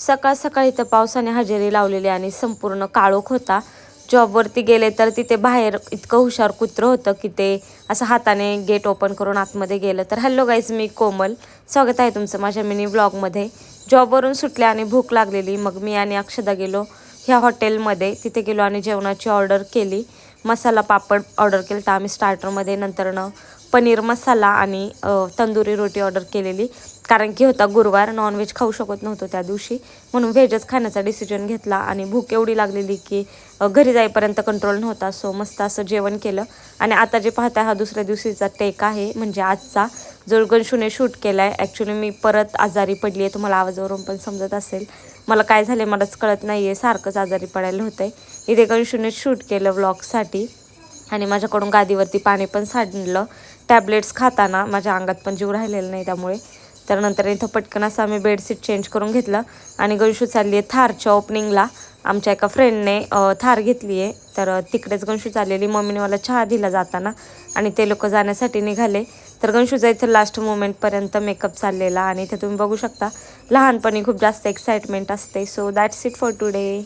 सकाळ सकाळी तर पावसाने हजेरी लावलेली आणि संपूर्ण काळोख होता. जॉबवरती गेले तर तिथे बाहेर इतकं हुशार कुत्रं होतं की ते असं हाताने गेट ओपन करून आतमध्ये गेलं. तर हॅलो गाईज मी कोमल. स्वागत आहे तुमचं माझ्या मिनी ब्लॉगमध्ये जॉबवरून सुटले आणि भूक लागलेली. मग मी आणि अक्षदा गेलो. ह्या हॉटेलमध्ये तिथे गेलो आणि जेवणाची ऑर्डर केली. मसाला पापड ऑर्डर केलं तर आम्ही स्टार्टरमध्ये नंतरनं पनीर मसाला आणि तंदुरी रोटी ऑर्डर केलेली. कारण की होता गुरुवार नॉनव्हेज खाऊ शकत नव्हतो त्या दिवशी. म्हणून व्हेजच खाण्याचा डिसिजन घेतला आणि भूक एवढी लागलेली की घरी जाईपर्यंत कंट्रोल नव्हता. सो मस्त असं जेवण केलं. आणि आता जे पाहता हा दुसऱ्या दिवशीचा टेक आहे म्हणजे आजचा. जो गणशूने शूट केला आहे ॲक्च्युली मी परत आजारी पडली आहे. तुम्हाला आवाजावरून पण समजत असेल. मला काय झाले मलाच कळत नाही आहे सारखंच आजारी पडायला होतं आहे इथे गणशूने शूट केलं व्लॉगसाठी आणि माझ्याकडून गादीवरती पाणी पण सांडलं टॅबलेट्स खाताना माझ्या अंगात पण जीव राहिलेला नाही त्यामुळे. तर नंतर इथं पटकन असं आम्ही बेडशीट चेंज करून घेतलं. आणि गणशू चालली आहे थारच्या ओपनिंगला आमच्या एका फ्रेंडने थार घेतली आहे तर तिकडेच गणशू चाललेली. मम्मीने मला चहा दिला जाताना. आणि ते लोक जाण्यासाठी निघाले. तर गणशूचा इथं लास्ट मोमेंटपर्यंत मेकअप चाललेला. आणि इथे तुम्ही बघू शकता लहानपणी खूप जास्त एक्साइटमेंट असते. So that's it for today